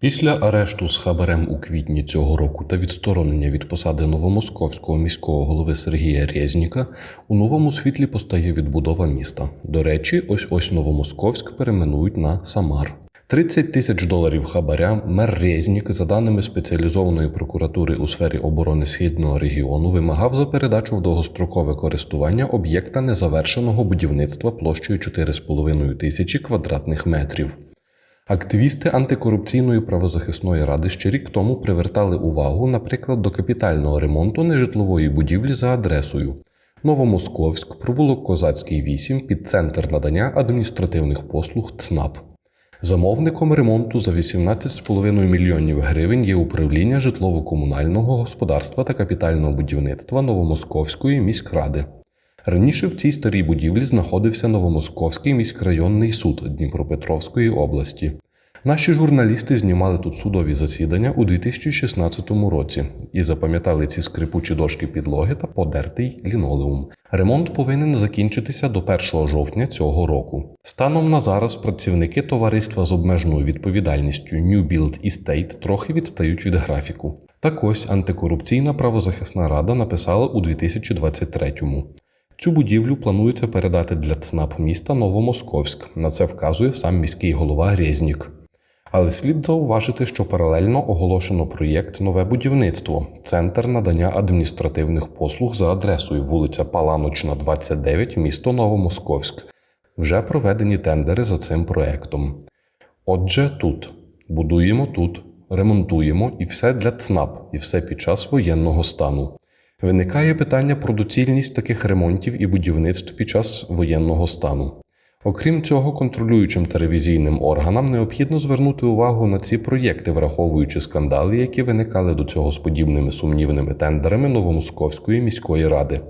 Після арешту з хабарем у квітні цього року та відсторонення від посади новомосковського міського голови Сергія Резніка у новому світлі постає відбудова міста. До речі, ось ось Новомосковськ перейменують на Самар. 30 тисяч доларів хабаря мер Резнік, за даними спеціалізованої прокуратури у сфері оборони східного регіону, вимагав за передачу в довгострокове користування об'єкта незавершеного будівництва площею 4,5 тисячі квадратних метрів. Активісти антикорупційної правозахисної ради ще рік тому привертали увагу, наприклад, до капітального ремонту нежитлової будівлі за адресою Новомосковськ, провулок Козацький 8 під центр надання адміністративних послуг ЦНАП. Замовником ремонту за 18,5 мільйонів гривень є управління житлово-комунального господарства та капітального будівництва Новомосковської міськради. Раніше в цій старій будівлі знаходився Новомосковський міськрайонний суд Дніпропетровської області. Наші журналісти знімали тут судові засідання у 2016 році і запам'ятали ці скрипучі дошки підлоги та подертий лінолеум. Ремонт повинен закінчитися до 1 жовтня цього року. Станом на зараз працівники товариства з обмеженою відповідальністю New Build Estate трохи відстають від графіку. Так ось антикорупційна правозахисна рада написала у 2023-му. Цю будівлю планується передати для ЦНАП міста Новомосковськ. На це вказує сам міський голова Резнік. Але слід зауважити, що паралельно оголошено проєкт Нове будівництво Центр надання адміністративних послуг за адресою вулиця Паланочна, 29, місто Новомосковськ. Вже проведені тендери за цим проєктом. Отже, тут будуємо тут, ремонтуємо і все для ЦНАП, і все під час воєнного стану. Виникає питання про доцільність таких ремонтів і будівництв під час воєнного стану. Окрім цього, контролюючим телевізійним органам необхідно звернути увагу на ці проєкти, враховуючи скандали, які виникали до цього з подібними сумнівними тендерами Новомосковської міської ради.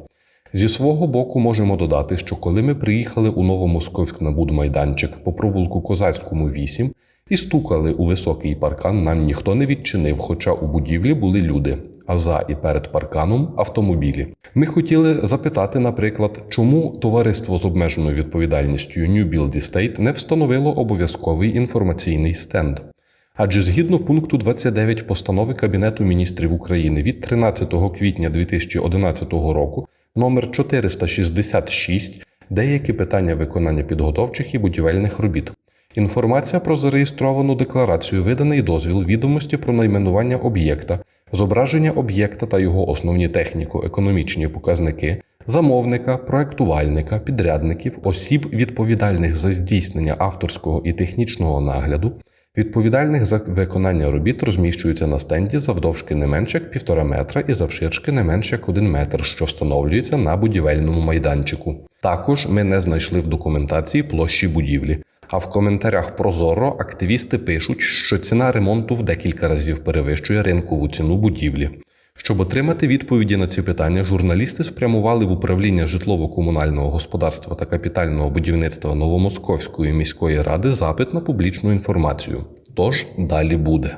Зі свого боку можемо додати, що коли ми приїхали у Новомосковськ на будмайданчик по провулку Козацькому 8 і стукали у високий паркан, нам ніхто не відчинив, хоча у будівлі були люди, а за і перед парканом автомобілі. Ми хотіли запитати, наприклад, чому товариство з обмеженою відповідальністю New Build Estate не встановило обов'язковий інформаційний стенд. Адже згідно пункту 29 постанови Кабінету міністрів України від 13 квітня 2011 року номер 466 деякі питання виконання підготовчих і будівельних робіт. Інформація про зареєстровану декларацію, виданий дозвіл, відомості про найменування об'єкта, зображення об'єкта та його основні техніко-економічні показники, замовника, проектувальника, підрядників, осіб, відповідальних за здійснення авторського і технічного нагляду, відповідальних за виконання робіт розміщуються на стенді завдовжки не менше як півтора метра і завширшки не менше як один метр, що встановлюється на будівельному майданчику. Також ми не знайшли в документації площі будівлі. А в коментарях Прозоро активісти пишуть, що ціна ремонту в декілька разів перевищує ринкову ціну будівлі. Щоб отримати відповіді на ці питання, журналісти спрямували в управління житлово-комунального господарства та капітального будівництва Новомосковської міської ради запит на публічну інформацію. Тож далі буде.